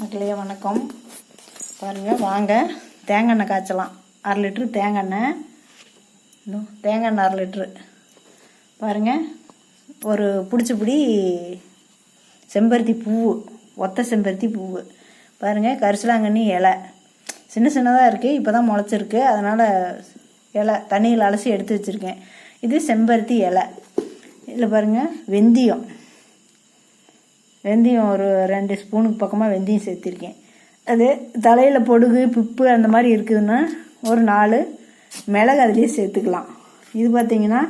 மக்களே வணக்கம். பாருங்கள் வாங்க. தேங்காய் எண்ணெய் காய்ச்சலாம். அரை லிட்ரு தேங்காய் எண்ணெய் தேங்காய் எண்ணெய் அரை லிட்ரு பாருங்கள் ஒரு பிடிச்சபடி செம்பருத்தி பூவு ஒத்த செம்பருத்தி பூவு. பாருங்கள் கரிசலாங்கண்ணி இலை. சின்ன சின்னதாக இருக்குது இப்போ தான் முளைச்சிருக்கு. அதனால் இலை தண்ணியில் அலசி எடுத்து வச்சுருக்கேன். இது செம்பருத்தி இலை. இதில் பாருங்கள் வெந்தயம். வெந்தயம் ஒரு ரெண்டு ஸ்பூனுக்கு பக்கமாக வெந்தயம் சேர்த்திருக்கேன். அது தலையில் பொடுகு பிப்பு அந்த மாதிரி இருக்குதுன்னா ஒரு நாலு மிளகு அதுலேயே சேர்த்துக்கலாம். இது பார்த்திங்கன்னா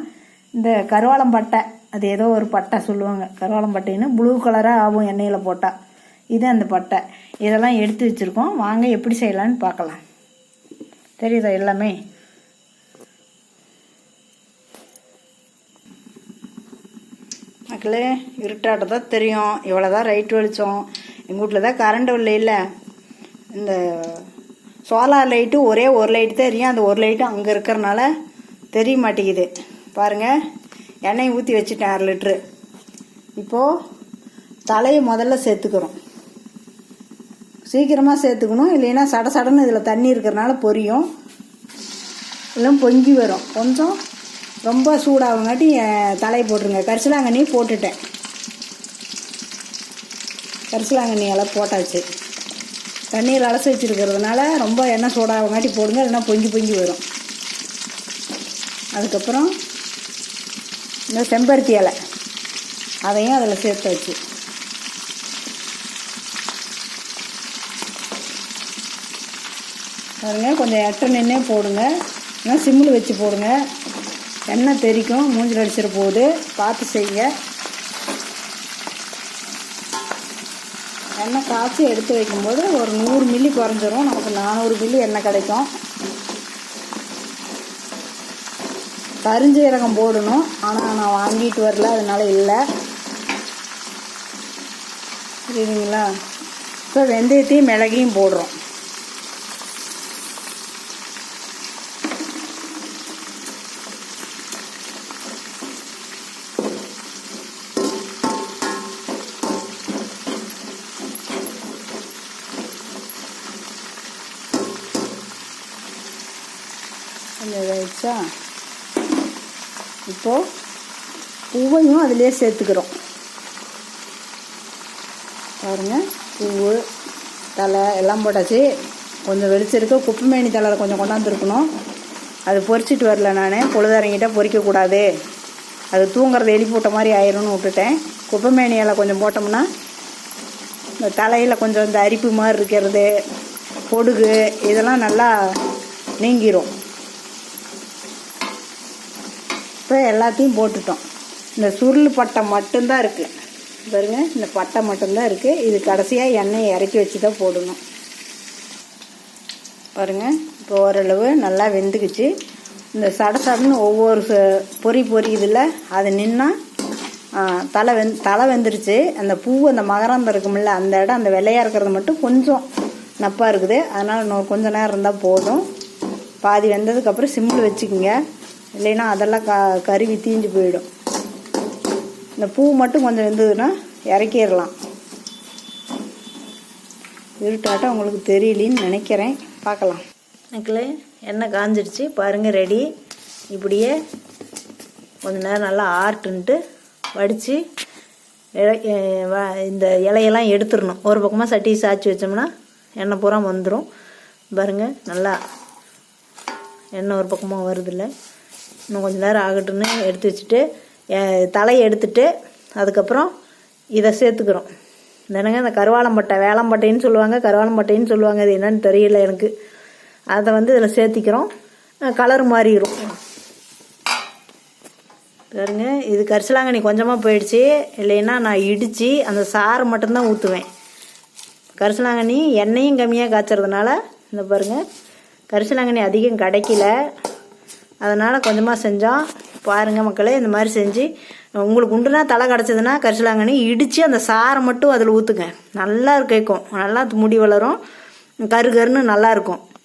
இந்த கருவாளம் பட்டை அது ஏதோ ஒரு பட்டை சொல்லுவாங்க. கருவாளம்பட்டைன்னு ப்ளூ கலராக ஆகும் எண்ணெயில் போட்டால் இது அந்த பட்டை. இதெல்லாம் எடுத்து வச்சுருக்கோம். வாங்க எப்படி செய்யலான்னு பார்க்கலாம். தெரியுதா எல்லாமே? மக்களே இருட்டாட்ட தான் தெரியும். இவ்வளோ தான் ரைட் வெளிச்சம். எங்கள் வீட்டில் தான் கரண்ட் இல்லை இந்த சோலார் லைட்டு ஒரே ஒரு லைட்டு தான் எரியும். அந்த ஒரு லைட்டு அங்கே இருக்கிறனால தெரிய மாட்டேங்குது. பாருங்கள் எண்ணெய் ஊற்றி வச்சுட்டேன் அரை லிட்ரு இப்போது தலையை முதல்ல சேர்த்துக்கிறோம். சீக்கிரமாக சேர்த்துக்கணும். இல்லைன்னா சட சடன்னு இதில் தண்ணி இருக்கிறனால பொரியும். எல்லாம் பொங்கி வரும். கொஞ்சம் ரொம்ப சூடாகங்காட்டி தலை தலையை போட்டுருங்க. கரிசலாங்கண்ணி போட்டுட்டேன். கரிசலாங்கண்ணி எல்லாம் போட்டாச்சு. தண்ணீர் அலசி வச்சுருக்கிறதுனால ரொம்ப எண்ணெய் சூடாகங்காட்டி போடுங்க இல்லைன்னா பொங்கி பொங்கி வரும். அதுக்கப்புறம் இந்த செம்பருத்தி இலை அதையும் அதில் சேர்த்து வச்சு. பாருங்க கொஞ்சம் எட்ட நின்று போடுங்க. இல்லைன்னா சிம்மில் வச்சு போடுங்க. எண்ணெய் தெறிக்கும் மூஞ்சில் அடிச்சிட போகுது பார்த்து செய்யுங்க. எண்ணெய் காய்ச்சி எடுத்து வைக்கும்போது ஒரு நூறு மில்லி குறைஞ்சிரும். நமக்கு நானூறு மில்லி எண்ணெய் கிடைக்கும். கருஞ்சீரகம் போடணும். ஆனால் நான் வாங்கிட்டு வரல. அதனால் இல்லை. புரியுதுங்களா? இப்போ வெந்தயத்தையும் மிளகையும் போடுறோம். கொஞ்சம் இதாகிடுச்சா இப்போது பூவையும் அதிலே சேர்த்துக்கிறோம். பாருங்கள் பூவு தலை எல்லாம் போட்டாச்சு. கொஞ்சம் வெளிச்சிருக்கு குப்பைமேனி தலை கொஞ்சம் கொண்டாந்துருக்கணும். அது பொறிச்சிட்டு வரல நான். பொழுதாரங்கிட்ட பொறிக்கக்கூடாது அது தூங்குறது எலி போட்ட மாதிரி ஆயிரும்னு விட்டுட்டேன். குப்பைமேனி இலை கொஞ்சம் போட்டோம்னா இந்த தலையில் கொஞ்சம் இந்த அரிப்பு மாதிரி இருக்கிறது பொடுகு இதெல்லாம் நல்லா நீங்கிரும். இப்போ எல்லாத்தையும் போட்டுட்டோம். இந்த சுருள் பட்டை மட்டும்தான் இருக்குது பாருங்கள் இந்த பட்டை மட்டும்தான் இருக்குது இது கடைசியாக எண்ணெயை இறக்கி வச்சு தான் போடணும். பாருங்கள் இப்போ ஓரளவு நல்லா வெந்துக்குச்சு. இந்த சட சடன்னு ஒவ்வொரு ச- பொறி பொரியுதுல்ல அது நின்னா தலை வெந் தலை வெந்துருச்சு. அந்த பூ அந்த மகரந்தம் இருக்குமில்ல அந்த இடம் அந்த வெள்ளையாக இருக்கிறது மட்டும் கொஞ்சம் நப்பாக இருக்குது. அதனால் இன்னும் கொஞ்சம் நேரம் இருந்தால் போதும். பாதி வெந்ததுக்கப்புறம் சிம்மில் வச்சுக்கோங்க. இல்லைன்னா அதெல்லாம் க கருவி தீஞ்சு போயிடும். இந்த பூ மட்டும் கொஞ்சம் வெந்ததுன்னா இறக்கிடலாம். இருட்டாட்டம் உங்களுக்கு தெரியலின்னு நினைக்கிறேன். பார்க்கலாம். எனக்குல எண்ணெய் காஞ்சிடுச்சு பாருங்கள் ரெடி. இப்படியே கொஞ்ச நேரம் நல்லா ஆர்ட்டுன்ட்டு வடித்து இந்த இலையெல்லாம் எடுத்துடணும். ஒரு பக்கமாக சட்டி சாய்ச்சி வச்சோம்னா எண்ணெய் பூரா வந்துடும் பாருங்கள் நல்லா எண்ணெய் ஒரு பக்கமாக வருதில்ல. இன்னும் கொஞ்சம் நேரம் ஆகட்டும்னு எடுத்து வச்சுட்டு தலையை எடுத்துட்டு அதுக்கப்புறம் இதை சேர்த்துக்கிறோம். என்னங்க இந்த கருவாளம்பட்டை வேளம்பட்டைன்னு சொல்லுவாங்க கருவாளம்பட்டைன்னு சொல்லுவாங்க அது என்னன்னு தெரியல எனக்கு. அதை வந்து இதில் சேர்த்திக்கிறோம். கலர் மாறிடும் பாருங்க இது கரிசலாங்கண்ணி கொஞ்சமாக போயிடுச்சு. இல்லைன்னா நான் இடித்து அந்த சாறை மட்டும்தான் ஊற்றுவேன் கரிசலாங்கண்ணி எண்ணெயும் கம்மியாக காய்ச்சறதுனால இந்த பாருங்கள் கரிசலாங்கண்ணி அதிகம் கிடைக்கல. அதனால் கொஞ்சமாக செஞ்சோம் பாருங்கள் மக்களே இந்த மாதிரி செஞ்சு உங்களுக்கு உண்டுனா தலை கிடச்சதுன்னா கரிசலாங்கண்ணி இடித்து அந்த சாரை மட்டும் அதில் ஊற்றுங்க நல்லா கேட்கும் நல்லா முடி வளரும். கரு கருன்னு நல்லாயிருக்கும்